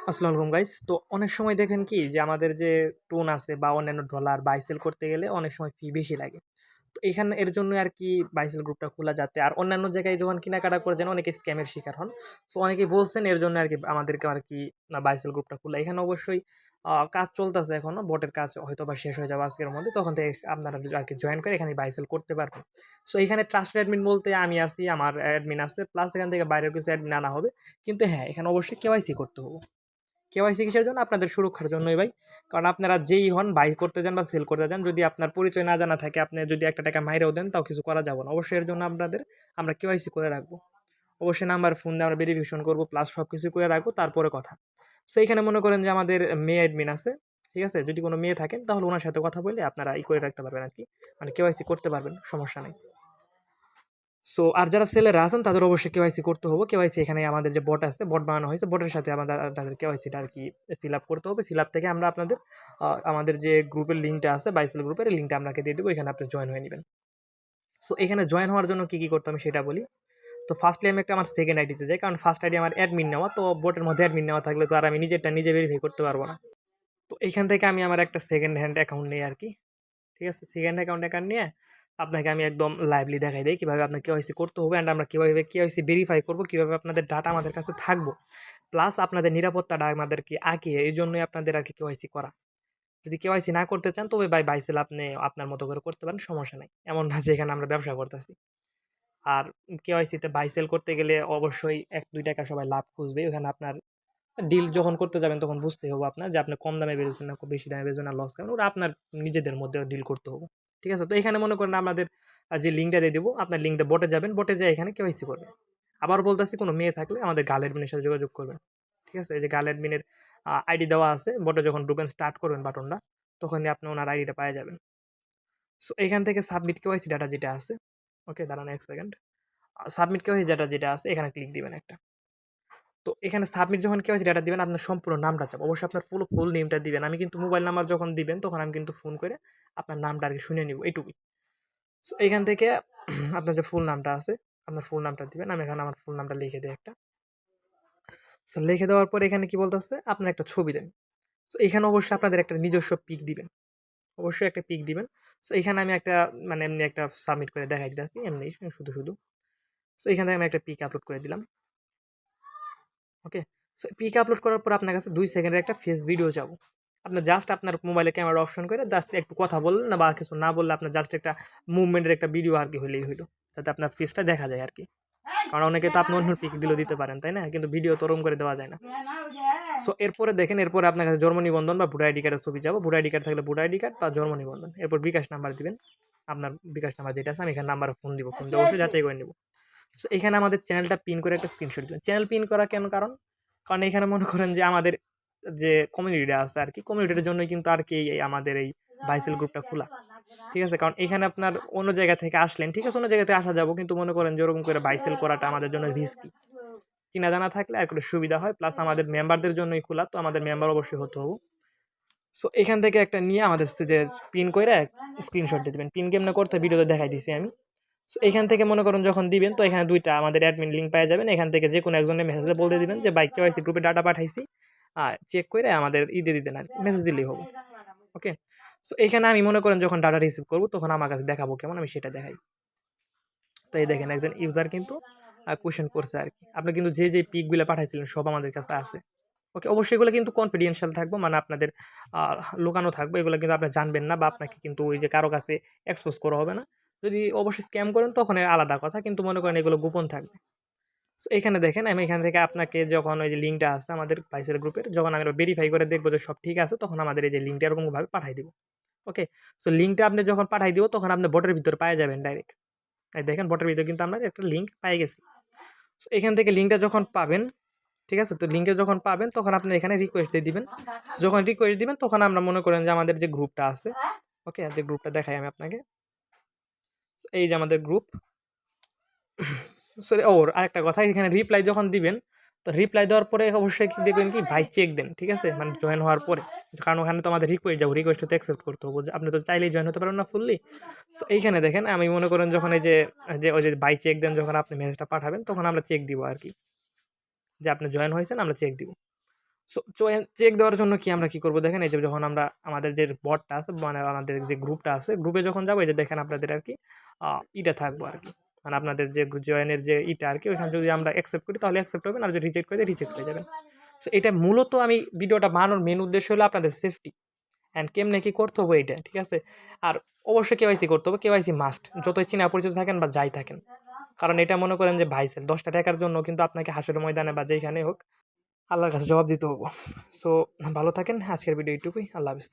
আসসালামু আলাইকুম গাইস তো অনেক সময় দেখেন কি যে আমাদের যে টোন আছে বা অন্যান্য ডলার বাইসেল করতে গেলে অনেক সময় ফি বেশি লাগে। তো এখানে এর জন্য আর কি বাইসেল গ্রুপটা খোলা যাতে আর অন্যান্য জায়গায় যখন কেনাকাটা করে যেন অনেকে স্ক্যামের শিকার হন। সো অনেকেই বলছেন এর জন্য আর কি আমাদেরকে আর কি বাইসেল গ্রুপটা খোলা। এখানে অবশ্যই কাজ চলতেছে এখনও। বটের কাজ হয়তো বা শেষ হয়ে যাবে আজকের মধ্যে। তখন থেকে আপনারা আর কি জয়েন করে এখানে বাইসেল করতে পারবেন। সো এখানে ট্রাস্টেড অ্যাডমিন বলতে আমি আছি, আমার অ্যাডমিন আছে। প্লাস এখান থেকে বাইরের কিছু অ্যাডমিন আনা হবে। কিন্তু হ্যাঁ এখানে অবশ্যই কেওয়াইসি করতে হবে। কেওয়াইসি কিসের জন্য? আপনাদের সুরক্ষার জন্যই ভাই। কারণ আপনারা যেই হন বাই করতে যান বা সেল করতে যান, যদি আপনার পরিচয় না জানা থাকে, আপনি যদি একটা টাকা মাইরেও দেন, তাও কিছু করা যাবে না। অবশ্যই এর জন্য আপনাদের আমরা কেওয়াইসি করে রাখব। অবশ্যই নাম্বার ফোন দিয়ে আমরা ভেরিফিকেশন করব প্লাস সব কিছু করে রাখব, তারপরে কথা। সো এইখানে মনে করেন যে আমাদের মেয়ে অ্যাডমিন আছে, ঠিক আছে? যদি কোনো মেয়ে থাকেন, তাহলে ওনার সাথে কথা বলে আপনারা ই করে রাখতে পারবেন আর কি। মানে কেওয়াইসি করতে পারবেন, সমস্যা নেই। সো আর যারা সেলেরা আছেন, তাদের অবশ্যই কেওয়াইসি করতে হবে। কেওয়াইসি এখানে আমাদের যে বট আছে বট বানানো হয়েছে। বটের সাথে আমাদের, তাদের কেওয়াইসিটা আর কি ফিল আপ করতে হবে। ফিল আপ থেকে আমরা আপনাদের আমাদের যে গ্রুপের লিঙ্কটা আছে বাইসেল গ্রুপের এই লিঙ্কটা আপনাকে দিয়ে দেবো। এখানে আপনি জয়েন হয়ে নেবেন। সো এখানে জয়েন হওয়ার জন্য কী কী করতে হবে সেটা বলি। তো ফার্স্টলি আমি একটা আমার সেকেন্ড আইডিতে যাই, কারণ ফার্স্ট আইডি আমার অ্যাডমিন নেওয়া। তো বোটের মধ্যে অ্যাডমিন নেওয়া থাকলে তো আর আমি নিজেরটা নিজে ভেরিফাই করতে পারব না। তো এখান থেকে আমি আমার একটা সেকেন্ড হ্যান্ড অ্যাকাউন্ট নিই আর কি ঠিক আছে? সেকেন্ড অ্যাকাউন্ট অ্যাকাউন্ট নিয়ে আপনাকে আমি একদম লাইভলি দেখাই দিই কীভাবে আপনাকে কেওয়াইসি করতে হবে অ্যান্ড আমরা কীভাবে কেওয়াইসি ভেরিফাই করব, কীভাবে আপনাদের ডাটা আমাদের কাছে থাকব। প্লাস আপনাদের নিরাপত্তাটা আমাদেরকে আঁকিয়ে, এই জন্যই আপনাদের আর কি কেওয়াইসি করা। যদি কেওয়াইসি না করতে চান, তবে বাই বাইসেল আপনি আপনার মতো করে করতে পারেন, সমস্যা নেই। এমন না যে এখানে আমরা ব্যবসা করতেছি। আর কেওয়াইসিতে বাই সেল করতে গেলে অবশ্যই এক, দুই টাকা সবাই লাভ খুঁজবে ওখানে আপনার ডিল যখন করতে যাবেন, তখন বুঝতে হবে আপনার যে আপনি কম দামে বেচেছেন না, খুব বেশি দামে বেচেছেন না লস খাবেন ওরা আপনার নিজেদের মধ্যে ডিল করতে হবে। ঠিক আছে? তো এখানে মনে করেন আমাদের যে লিঙ্কটা দিয়ে দেবো, আপনার লিঙ্কটা বটে যাবেন বটে যায় এখানে কেওয়াইসি করবেন। আবার বলতেছি কোনো মেয়ে থাকলে আমাদের গাল অ্যাডমিনের সাথে যোগাযোগ করবেন। ঠিক আছে? এই যে গাল অ্যাডমিনের আইডি দেওয়া আছে বটে যখন ঢুকেন স্টার্ট করবেন বাটনটা তখনই আপনি ওনার আইডিটা পাওয়া যাবেন। সো এখান থেকে সাবমিট কেওয়াইসি ডাটা যেটা আছে ওকে দাঁড়ান এক সেকেন্ড সাবমিট কেওয়াইসি ডাটা যেটা আছে, এখানে ক্লিক দিবেন একটা। তো এখানে সাবমিট যখন কেওয়াইসি ডাটা দিবেন, আপনার সম্পূর্ণ নামটা চাপ। অবশ্যই আপনার ফুল ফুল নেমটা দিবেন। আমি কিন্তু মোবাইল নাম্বার যখন দিবেন, তখন আমি কিন্তু ফোন করে আপনার নামটা আর কি শুনে নিব এইটুকুই সো এখান থেকে আপনার যে ফুল নামটা আছে, আপনার ফুল নামটা দিবেন। আমি এখানে আমার ফুল নামটা লিখে দিই একটা। সো লিখে দেওয়ার পর এখানে কি বলতেছে? আপনার একটা ছবি দেন। সো এখানে অবশ্যই আপনাদের একটা নিজস্ব পিক দিবেন। অবশ্যই একটা পিক দিবেন। সো এখানে আমি একটা মানে এমনি একটা সাবমিট করে দেখাই দিতেছি, এমনি, শুধু শুধু। সো এখান থেকে আমি একটা পিক আপলোড করে দিলাম। ওকে? সো পিক আপলোড করার পর আপনার কাছে দুই সেকেন্ডের একটা ফেস ভিডিও যাব। আপনার জাস্ট আপনার মোবাইলে ক্যামেরা অপশন করে জাস্ট একটু কথা বললেন না বা কিছু না বললে আপনার জাস্ট একটা মুভমেন্টের একটা ভিডিও আর কি হলেই হইল। যাতে আপনার ফেসটা দেখা যায় আর কি। কারণ অনেকে তো আপনি অন্য পিক দিলেও দিতে পারেন তাই না? কিন্তু ভিডিও তরম করে দেওয়া যায় না। সো এরপরে দেখেন এরপরে আপনার কাছে জন্ম নিবন্ধন বা ভোটার আইডি কার্ডের ছবি যাব। ভোটার আইডি কার্ড থাকলে ভোটার আইডি কার্ড বা জন্ম নিবন্ধন। এরপর বিকাশ নাম্বার দিবেন। আপনার বিকাশ নাম্বার যেটা আছে আমি এখানে নাম্বার ফোন দিব। ফোন দিয়ে অবশ্যই যাচাই করে নেব। সো এখানে আমাদের চ্যানেলটা পিন করে একটা স্ক্রিনশট দিবেন। চ্যানেল পিন করা কেন কারণ? কারণ এখানে মনে করেন যে আমাদের যে কমিউনিটিটা আছে আর কি কমিউনিটির জন্যই কিন্তু আর কি আমাদের এই ভাইসেল গ্রুপটা খোলা। ঠিক আছে? কারণ এখানে আপনার অন্য জায়গা থেকে আসলেন, ঠিক আছে? অন্য জায়গা থেকে আসা যাব, কিন্তু মনে করেন যে ওরকম করে বাইসেল করাটা আমাদের জন্য রিস্কি চিনা জানা থাকলে আর একটু সুবিধা হয় প্লাস আমাদের মেম্বারদের জন্যই খোলা, তো আমাদের মেম্বার অবশ্যই হতে হবে। সো এখান থেকে একটা নিয়ে আমাদের যে পিন করে স্ক্রিনশট দিয়ে দেবেন। পিন কেমনে করতে ভিডিওতে দেখাই দিছি আমি। এখান থেকে মনে করুন যখন দিবেন, তো এখানে দুইটা আমাদের অ্যাডমিন লিঙ্ক পেয়ে যাবেন এখান থেকে যে কোনো একজনের মেসেজে বলতে দিবেন যে বাইক কেওয়াইসি গ্রুপে ডাটা পাঠাইছি, আর চেক করে আমাদের ই দিয়ে দিতেন আর কি মেসেজ দিলেই হবে। ওকে সো এখানে আমি মনে করেন যখন ডাটা রিসিভ করব, তখন আমার কাছে দেখাবো কেমন, আমি সেটা দেখাই। তো এই দেখেন একজন ইউজার কিন্তু কোয়েশ্চেন করছে আর কি আপনি কিন্তু যে যে পিকগুলো পাঠাইছিলেন, সব আমাদের কাছে আছে। ওকে অবশ্যই এগুলো কিন্তু কনফিডেন্সিয়াল থাকব মানে আপনাদের লুকানো থাকবে। এগুলো কিন্তু আপনি জানবেন না বা আপনাকে কিন্তু ওই যে কারও কাছে এক্সপোজ করা হবে না। যদি অবশ্যই স্ক্যাম করেন, তখন এর আলাদা কথা, কিন্তু মনে করেন এগুলো গোপন থাকবে। সো এখানে দেখেন, আমি এখান থেকে আপনাকে যখন ওই যে লিঙ্কটা আসছে আমাদের পাইসের গ্রুপের যখন আমি ভেরিফাই করে দেখব যে সব ঠিক আছে, তখন আমাদের এই যে লিঙ্কটা এরকমভাবে পাঠাই দিব। ওকে সো লিঙ্কটা আপনি যখন পাঠাই দিব, তখন আপনি বটের ভিতরে পাই যাবেন ডাইরেক্ট এই দেখেন বটের ভিতরে কিন্তু আমরা একটা লিঙ্ক পাই গেছি। সো এখান থেকে লিঙ্কটা যখন পাবেন, ঠিক আছে? তো লিঙ্কে যখন পাবেন, তখন আপনি এখানে রিকোয়েস্ট দিয়ে দিবেন। যখন রিকোয়েস্ট দিবেন, তখন আমরা মনে করেন যে আমাদের যে গ্রুপটা আছে ওকে যে গ্রুপটা দেখাই আমি আপনাকে। এই যে আমাদের গ্রুপ সরি ওর আরেকটা কথা, এখানে রিপ্লাই যখন দিবেন, তো রিপ্লাই দেওয়ার পরে অবশ্যই কি দেবেন কি, ভাই চেক দেন, ঠিক আছে? মানে জয়েন হওয়ার পরে, কারণ ওখানে তো আমাদের রিকোয়েস্ট যাব রিকোয়েস্ট তো অ্যাকসেপ্ট করতে হবে আপনি তো চাইলেই জয়েন হতে পারেন না ফুললি সো এইখানে দেখেন, আমি মনে করেন যখন এই যে যে ওই যে বাই চেক দেন, যখন আপনি মেসেজটা পাঠাবেন, তখন আমরা চেক দিব আর কি। যে আপনি জয়েন হয়েছেন, আমরা চেক দিব। সো চেক দেওয়ার জন্য কি আমরা কি করব? দেখেন এই যে যখন আমরা আমাদের যে বটটা আছে মানে আমাদের যে গ্রুপটা আছে গ্রুপে যখন যাব, এই যে দেখেন আপনাদের আর কি ইটা থাকব আর কি। মানে আপনাদের যে জয়েনের যে ইটা আর কি, ওইখানে যদি আমরা অ্যাকসেপ্ট করি, তাহলে অ্যাকসেপ্ট হবেন আর যদি রিজেক্ট করে রিজেক্ট হয়ে যাবেন। সো এটা মূলত আমি ভিডিওটা বানানোর মেন উদ্দেশ্য হলো আপনাদের সেফটি অ্যান্ড কেমনে কি করতে হবে এটা ঠিক আছে? আর অবশ্যই কেওয়াইসি করতে হবে কেওয়াইসি মাস্ট যতই চিনা পরিচিত থাকেন বা যাই থাকেন। কারণ এটা মনে করেন যে ভাইসেল দশটা টাকার জন্য কিন্তু আপনাকে হাসের ময়দানে বা যেখানে হোক আল্লাহর কাছে জবাব দিতে হব। সো ভালো থাকেন আজকের ভিডিও এইটুকুই। আল্লাহ হাফিজ।